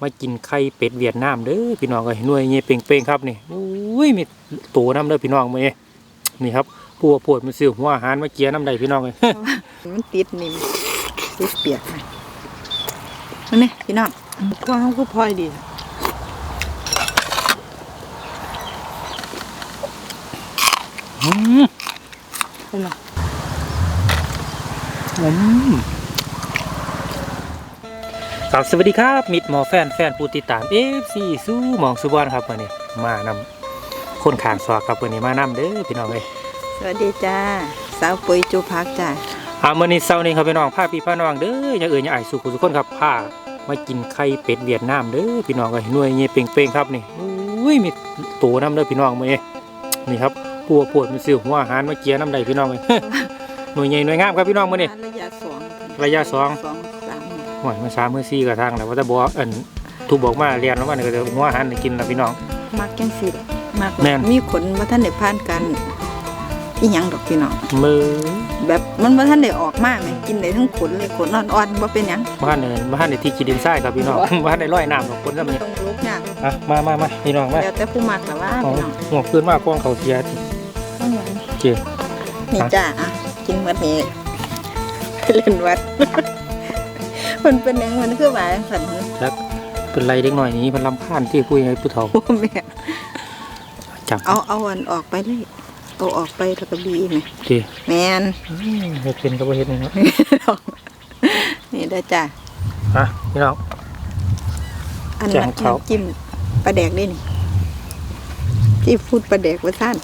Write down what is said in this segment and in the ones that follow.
มากินไข่เป็ดเวียดนามเด้อพี่น้องเอ้ยหน่วยเงี้ยเป่งๆครับนี่อุ้ยมีตัวน้ำเด้อพี่น้องมื้อนี้นี่ครับผู้ว่าปวดมันซื้อหัวอาหารมาเกียน้ำใดพี่น้องเอ้ยมันติดนิ่มติดเปียกนะนั่นนี่พี่น้องความก็พลอยดีอืมเป็นไงอืม ครับสวัสดีครับมิดหมอแฟนแฟนผู้ติดตาม FC สู้หมองสุวรรณครับวันนี้มานำคนขางซอกครับวันนี้มานำเด้อพี่น้องเอ้ยสวัสดีจ้าสาวปุ๋ยจูพักจ้าอามื่อนี้เช้านี้ครับพี่น้องพาพี่พาน้องเด้ออย่าเอ่ยอย่าอายสู่ทุกคนครับพามากินไข่เป็ดเวียดนามเด้อพี่น้องเอ้ยหน่วยเงี้ยเป่งๆครับนี่อุ้ยมีตัวน้ำเด้อพี่น้องมื้อนี้นี่ครับผู้ว่าปวดมันซื้อหัวอาหารมาเกียน้ำใดพี่น้องเอ้ยหน่วยใหญ่หน่วยงามครับพี่น้องมื้อนี้ระยะสองระยะสองสองสาม หวยมาสามมื้อสี่กระทางแล้วว่าแต่บอกอันถูกบอกมาเรียนแล้วมันก็จะหัวอาหารให้กินแล้วพี่น้อง มักจังสิมักแม่น มีขนมาท่านได้ผ่านกันอีหยังดอกพี่น้องมือแบบมันมาท่านได้ออกมาแม่กินได้ทั้งขนเลยขนอ่อนๆว่าเป็นหยังบ้านเนี่ยบ้านในที่กินดินทรายครับพี่น้องบ้านในร้อยน้ำของคนซะมันต้องลุกยากอะมามามาพี่น้องมาแล้วแต่ผู้มักแต่ว่าเอาพี่น้องหัวพื้นมากกว้างเขาเสียต้องหยังโอเคนี่จ้าอะกินวันนี้เล่นวัด มันเป็นหยังมันคือหวานสันแล้วเป็นไรเด็กหน่อยนี้มันลำคาญที่คุยให้ผู้เฒ่าโอ้แม่จับเอาเอาอันออกไปเลยเอาออกไปแล้วก็บีไหมโอเคแมนอืมให้เป็นก็บ่เฮ็ดนี่เนาะนี่ได้อจ้าอะพี่น้อง อันแจ่นั้งนเขา จิ้มปลาแดกได้นี่ที่พูดปลาแดกไว้ท่าน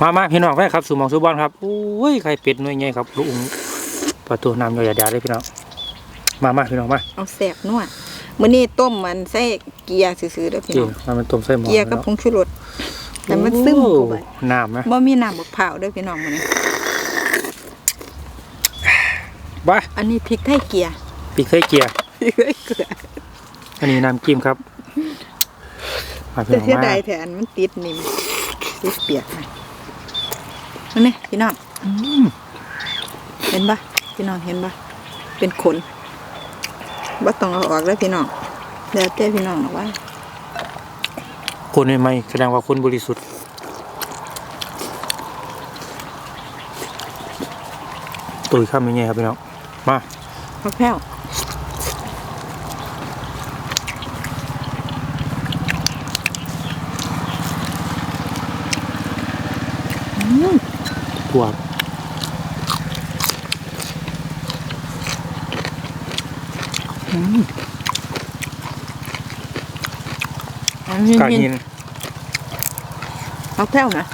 มามาพี่น้องแม่ครับสู่หมองสู่บอลครับโอ้ยไข่เป็ดหน่วยใหญ่ครับลูกอุ้งประตูน้ำยอยาดาเลยพี่น้อง มามาพี่น้องมาเอาแสบนวดมื้อนี้ต้มมันใส่เกียร์ซื่อๆเด้อโอพี่เคน้องมามันต้มใส่หม้อเกียร์กับผงชูรสแต่มันซึมโอ้เข้าไปน้ำนะบ่มีน้ำบักเผาวเด้อพี่น้องมื้อนี้บ้าอันนี้พริกไทยเกียร์ปีกไข่เกียร์พริกไทยเกลืออันนี้น้ำจิ้มครับมาพี่แต่น้องเสียมาดายแทนมันติดนิ่มติดเปียกนะนั่นนี่พี่น้อง อืม เห็นปะพี่น้องเห็นปะเป็นขน บ่ต้องเอาออกแล้วพี่น้องแล้วแต่พี่น้องหรอกว่าคนใหม่ๆแสดงว่าคนบริสุทธิ์ตุยข้ามยังไงครับพี่น้องมาเอาแพ้วปวดอืม อันนี้ กาหินเอาแพ้วนะ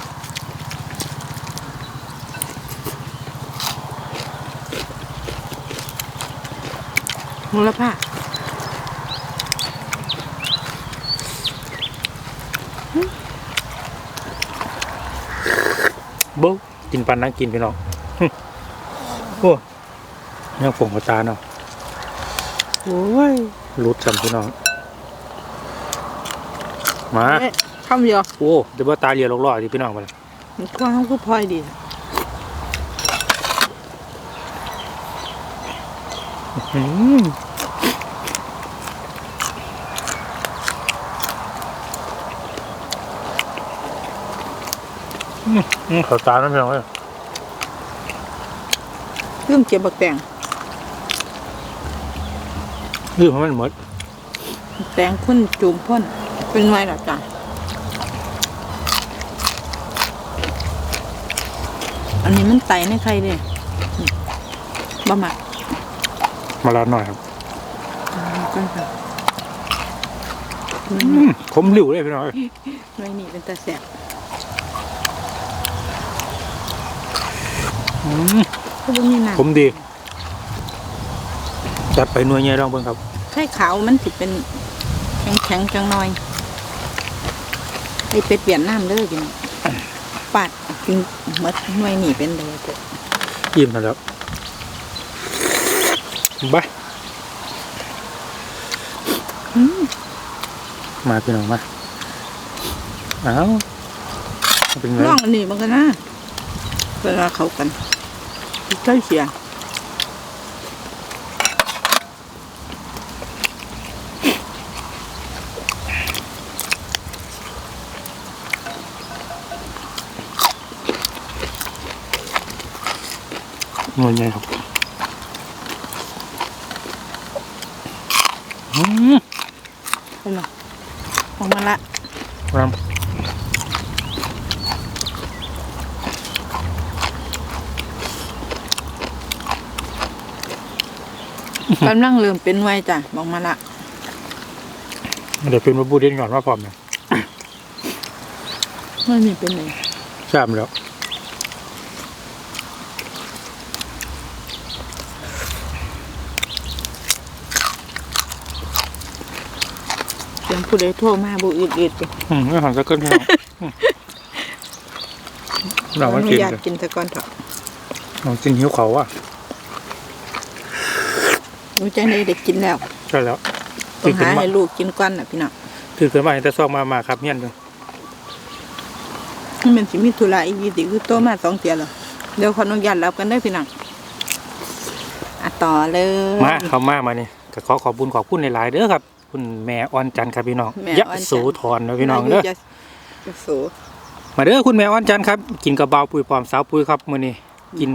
มูลค่าโบ๊ะกินปันนั่งกินพี่น้องหึโอ้ยังฝงกระจานเนาะ โอ้ยรุดจำพี่น้อง มาเอ๊ะคำเดียวโอ้เดี๋ยวว่าตาเรียลอกๆดิพี่น้องมาเลยมันกว้างก็พลอยดีอืมอืมอืมขาวตาน้ำพี่น้องเลยเรื่องเก็บบักแตง ยืดให้มันหมด แตงพ่นจูมพ่นเป็นไงล่ะจ้ะอันนี้มันไตในใครเนี่ยบะหมักมาลาดหน่อยครับกันค่ะอืมขมหลิวเลยพี่น้องเอ้ยหน่วยนี่เป็นตาแสบอืมก็บ่มีน้ขมดี จัดไปหน่วยใหญ่ลองเบิ่งครับำ ไข่ขาวมันสิเป็นแข็งๆจังหน่อยไอเป็ดเปลี่ยนน้ำเลยกินปาดกินหมดหน่วยนี่เป็นเลยจ้ะอิ่มแล้วบายมาพี่น้องมาเอาเป็นไงลองอันนี้มันกันนะเวลาเขากันใกล้เสีย หน่วยใหญ่ครับอืมเป็นหรอออกมาละครับกำลังเริ่มเป็นหน่วยจ้ะบอกมาละเดี๋ยวเป็นมาบูเด่นก่อนว่าพร้อมนะไม่มีเป็นเลยทราบแล้ว เสียงผู้ใดโทรมาบุอึดอึดๆไปอืมไม่หันสักเกินพี่น้องอืมเรามากินอยากกันกินตะกอนเถอะเรากินหิวเขาอะรู้ใจในเด็กกินแล้วใช่แล้วต้องขึ้หานมาให้ลูกกินก้อนน่ะพี่น้องตื่นขึ้นมาเห็นแต่ซอกมามาครับเฮียนเลยนี่มันสิมีธุระอีกทีคือโตมาสองเตียแล้วเดี๋ยวขออนุญาตรับกันได้อพี่น้องอะต่อเลยมาเขามามาเนี่ยก็ขอขอบคุณขอบคุณในหลายๆเด้อครับ คุณแม่อ่อนจันทร์ครับพี่น้องแม่ยะอ่อนจันทร์ โสธรนะพี่น้องเด้อจะจะโสมาเด้อคุณแม่อ่อนจันทร์ครับ กินกระเบาปุยปอมสาวปุยครับมื้อนี้กิน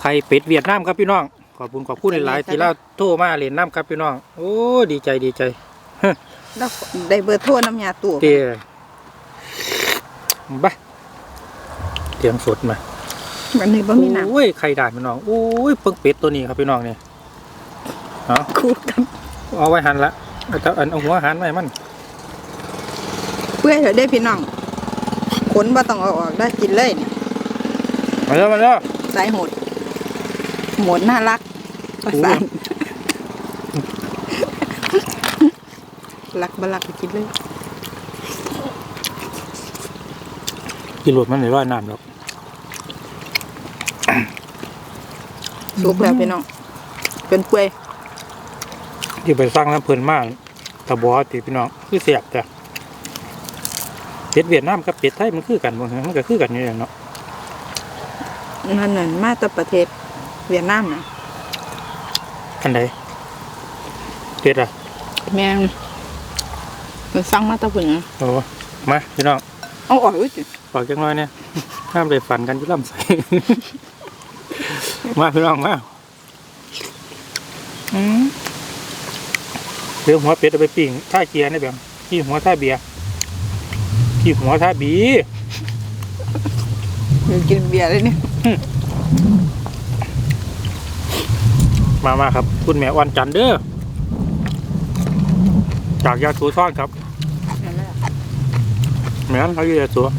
ไข่เป็ดเวียดนามครับพี่น้องขอบคุณขอบคุณในหลายๆที่เราโทรมาเล่นน้ำครับพี่น้อง โอ้ดีใจดีใจแล้วได้เบอร์โทรน้ำยาตัวเตี้ยบ้าเสียงสดมาวันนี้บ่มีน้โอ้ยไข่ด่านพี่น้องโอ้ยเพิ่งเป็ดตัวนี้ครับพี่น้องเนี่ยเอาำคู่กันเอาไว้หันละเอา แต่อันเอาหัวหันไว้มัน เพื่อให้ได้พี่น้องขนบ่ต้องเอาออกได้กินเลยเนี่ยมาแล้วมาแล้วสายโหดโหมดน่ารักประสานรักบรักไปกินเลยกินรถมันในร้อยน้ำแล้วสุกแล้วพี่น้องเป็นเปื่อย ที่ไปสร้างน้ำเพลินมากตะบอติพี่น้องคือเสียบจ้ะเป็ดเวียดนามกับเป็ดไทยมันคือกันบ่ฮะมันก็คือกันอยู่อย่างเนาะนั่นน่ะมาจากประเทศเวียดนามนะอันใดเป็ดอะแม่งมันสั่งมาแตะพุ่นนะโอ้มาพี่น้องเอาออกไว้จิปากจังน้อยเนี่ยห้ามได้ฝันกันอยุ่ลำใสมาพี่น้องมา อืม เดี๋ยวหัวเป็ดเอาไปปิ้งท่าเกียร์นี่แบบขี้หัวท่าเบียร์ขี้หัวท่าบีอยากกินเบียร์เลยเนี่ยมามาครับ คุณแม่อ่อนจันทร์เด้อจากยาสูซ่อนครับแม่นเขาอยู่ยาสูอะ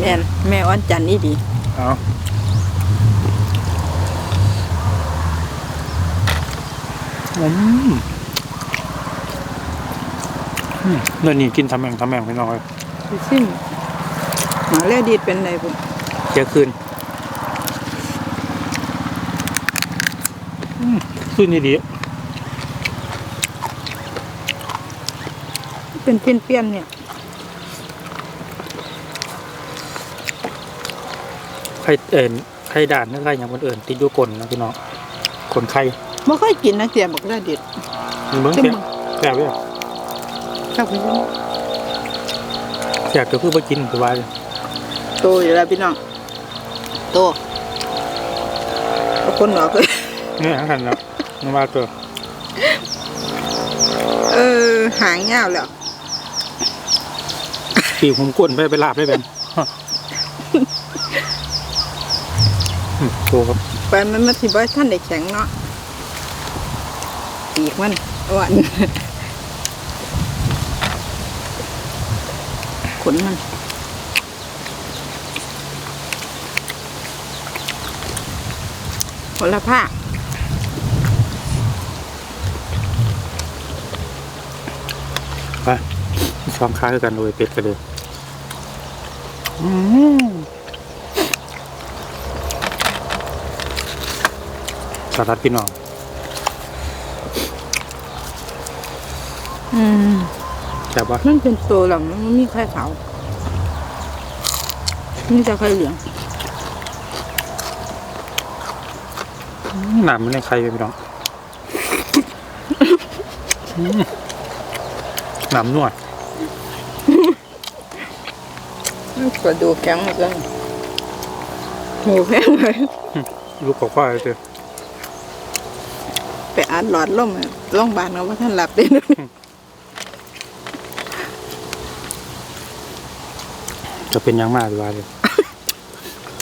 แม่นแม่อ้อนจันนี่ดีเอา อืมอืมเนื้อนี่กินทำแม่งทำแม่งไปหน่อยไปซิมหมาเล่ดีดเป็นไรพุ่นเที่ยงคืนอืมคืนนี่ดีเป็นเปลี่ยนๆเนี่ยไข่เอ็นไข่ด่านนึกไข่อย่างคนอื่นติดอยู่กลนนะพี่น้องกลนไข่ ไม่ค่อยกินนะเสียบอกได้ดีดมันเบิ้งเข้มแซ่บแซ่บเลยชอบไปซิมแซ่บก็คือไปกินสบายเลยโตอยู่แล้วพี่น้องโตเอาคนหนอกเลยเนี่ยหันแล้วนึกว่าตัวเออหางยาวแล้วปีกผมก้นไปไปลาบได้เป็นอืมโตครับไปมันมาสิบ่ท่านได้แข็งเนาะ ปีกมันอ้วนขนมันคนละผ้าไปสองค้าด้วยกันโดยเป็ดกันเลยอืมสารัดพี่น้อง อืมแซ่บปะมันเป็นโตแล้วมันไม่มีไข่ขาวมีแต่ไข่เหลืองหนามมันในใครไปพี่น้องอืมหนามนวดกระดูกแข็งหมดเลยหมูแพงเลยลูกกว่าๆเลยไปอัดหลอดลมอะโรงพยาบาลเขาว่าท่านหลับได้ด้วย จะเป็นหยังมากดีกว่าเลย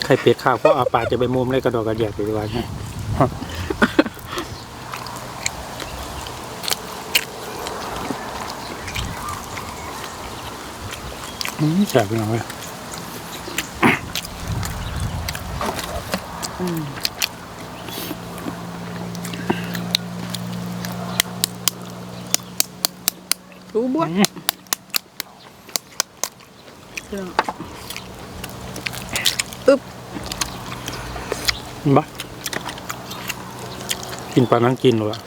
ใครเป็ดข้าวเพราะอาปากจะไปมุมเลยกระดอกกระเดียกไปดีกว่าเนี่ยอืมแสบไปหน่อยเว้ยรู้บ้วน อืม อึ๊บ เห็นปะกินปลานั่งกินหรอวะ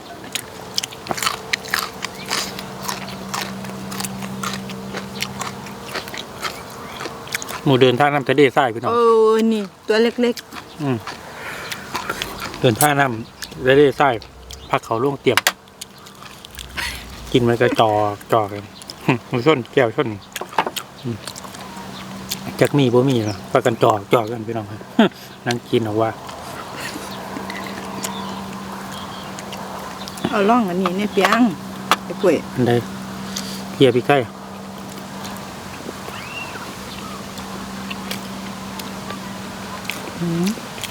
หมูเดินท่างน้ำทะเลทรายพี่น้อง เออ นี่ ตัวเล็กอืมเดินท่างน้ำทะเลทรายพักเขาล่วงเตรียม กินมันก็จอจอกันหึมันส้นแก้วส้นอืมจักมีบ่มีนะปากันจอจอกันพี่น้องครับนั่งกินเอาว่า เอาล่องอันนี้เนี่ยเปียงไอ้ป่วยอันใดเพียพี่ไข่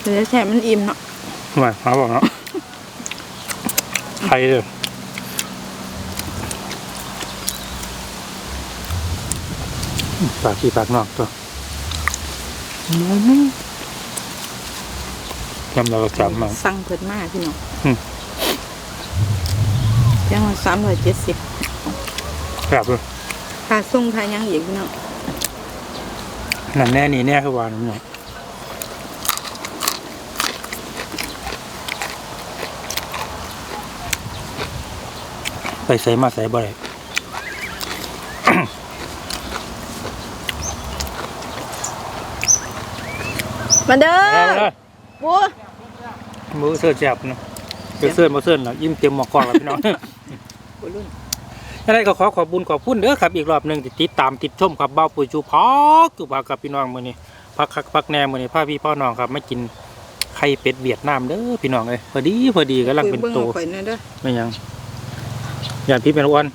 แต่แท้ๆมันอิ่มเนาะมาหาบอกเนาะไข่เลยปากที่ปากนอกตัวยำเราก็จำมาสั่งเพิ่นมาพี่น้องอืม ยังสามร้อยเจ็ดสิบครับเลยค่าส่งค่ายังอีกพี่น้องนั่นแน่นี่แน่คือวานเนาะไปใส่มาใส่บ่ได้มาเด้อเอาเลยบัวมือเสื้อแจ็บเนาะเสื้อเสื้อมาเสื้อเนาะยิ้มเต็มหมอกกองแล้วพี่น้อง บัวรุ่นอะไรก็ขอขอบบุญขอบคุณเด้อครับอีกรอบหนึ่งที่ติดตามติดชมครับเบ้าปุ๋ยจูพอกจูพากับพี่น้องมื้อนี้พักคักพักแหนมื้อนี้พาพี่พ่อน้องครับมากินไข่เป็ดเวียดนามเด้อพี่น้องเอ้ยพอดีพอดีกำลังเป็นบิ่งโตเอาข่อยหน่อยเด้อไม่ยังอย่าพี่เป็นอ้วน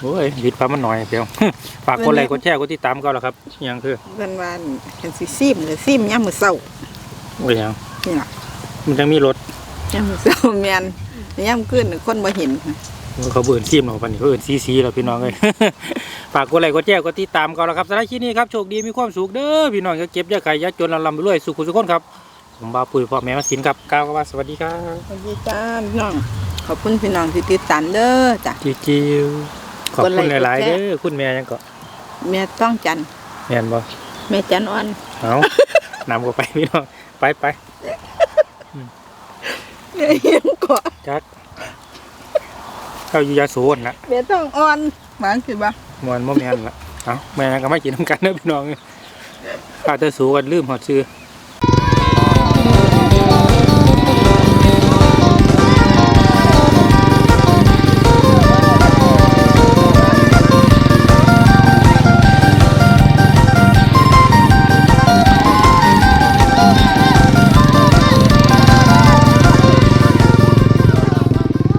โอ้ยผิดความมันหน่อยเดียวฝากกดไลค์กดแชร์กดติดตามก็แล้วครับยังคือเพิ่นว่าเห็นสิซิมเลยซิมยามมื้อเช้าไม่ยังนี่ล่ะมันจังมีรถยามมื้อเช้าแม่นยามคืนน่ะคนบ่เห็นค่ะ เขาเบิ่นซีมเราปันนี้เขาเบิ่นซีซีเราพี่น้องเลยฝากกดไลค์กดแชร์กดติดตามก็แล้วครับสำหรับคลิปนี้ครับโชคดีมีความสุขเด้อพี่น้องอย่าเก็บอย่าขายอย่าจนเราลำไปรวยสุขุสุขคนครับผมบาวปุ๋ยพ่อแม่มาสินครับก้าวว่าสวัสดีครับสวัสดีจ้าพี่น้องขอบคุณพี่น้องที่ติดตามเด้อจ้ะจิวจิวขอบกดคุณไลค์หลายกดๆแชร์เด้อคุณแม่ยังก็แม่ต้องจันทร์แม่นบ่แม่จันอ่อนเอานำก็ไปพี่น้องไปไปแม่เห็นก่อนจัก เข้าอยู่ยาสูนละแม่ต้องอ่อนหวานคือบ่มวนโมแมนละเอาแม่ยังก็ไม่กินน้ำกันเด้อพี่น้องป้าเตอสูกันลืมหอดซื้อ